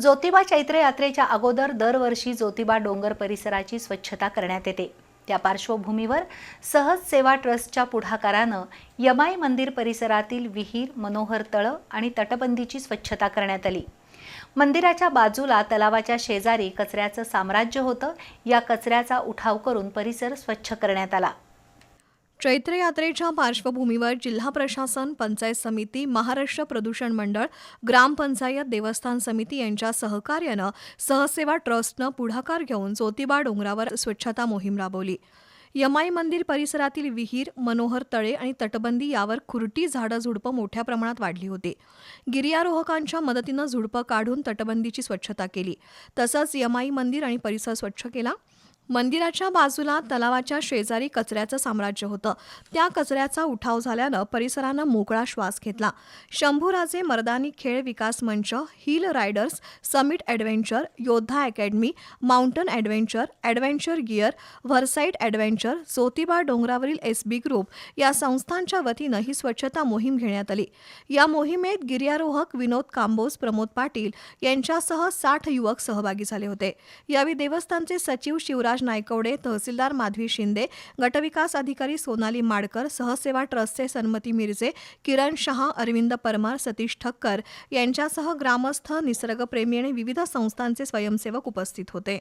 ज्योतिबा चैत्र यात्रेच्या अगोदर दरवर्षी ज्योतिबा डोंगर परिसराची स्वच्छता करण्यात येते. त्या पार्श्वभूमीवर सहज सेवा ट्रस्टच्या पुढाकारानं यमाई मंदिर परिसरातील विहीर मनोहर तळं आणि तटबंदीची स्वच्छता करण्यात आली. मंदिराच्या बाजूला तलावाच्या शेजारी कचऱ्याचं साम्राज्य होतं. या कचऱ्याचा उठाव करून परिसर स्वच्छ करण्यात आला. चैत्र यात्रेच्या पार्श्वभूमीवर जिल्हा प्रशासन पंचायत समिती महाराष्ट्र प्रदूषण मंडळ ग्रामपंचायत देवस्थान समिती यांच्या सहकार्यानं सहसेवा ट्रस्टनं पुढाकार घेऊन ज्योतिबा डोंगरावर स्वच्छता मोहीम राबवली. यमाई मंदिर परिसरातील विहीर मनोहर तळे आणि तटबंदी यावर खुरटी झाडं झुडपं मोठ्या प्रमाणात वाढली होती. गिर्यारोहकांच्या मदतीनं झुडपं काढून तटबंदीची स्वच्छता केली. तसंच यमाई मंदिर आणि परिसर स्वच्छ केला. मंदिराच्या बाजूला तलावाच्या शेजारी कचऱ्याचं साम्राज्य होतं. त्या कचऱ्याचा उठाव झाल्यानं परिसरानं मोकळा श्वास घेतला. Shambhuraje Mardani Khel Vikas Manch hill riders summit adventure Yoddha academy mountain adventure adventure gear व्हरसाईट adventure Jyotiba डोंगरावरील एस बी ग्रुप या संस्थांच्या वतीनं ही स्वच्छता मोहीम घेण्यात आली. या मोहिमेत गिर्यारोहक विनोद कांबोज प्रमोद पाटील यांच्यासह साठ युवक सहभागी झाले होते. यावेळी देवस्थानचे सचिव शिवराज नायकवडे तहसीलदार माधवी शिंदे गटविकास अधिकारी सोनाली माडकर सहसेवा ट्रस्टचे सन्मती मिरजे किरण शहा अरविंद परमार सतीश ठक्कर यांच्यासह ग्रामस्थ निसर्गप्रेमी आणि विविध संस्थांचे स्वयंसेवक उपस्थित होते.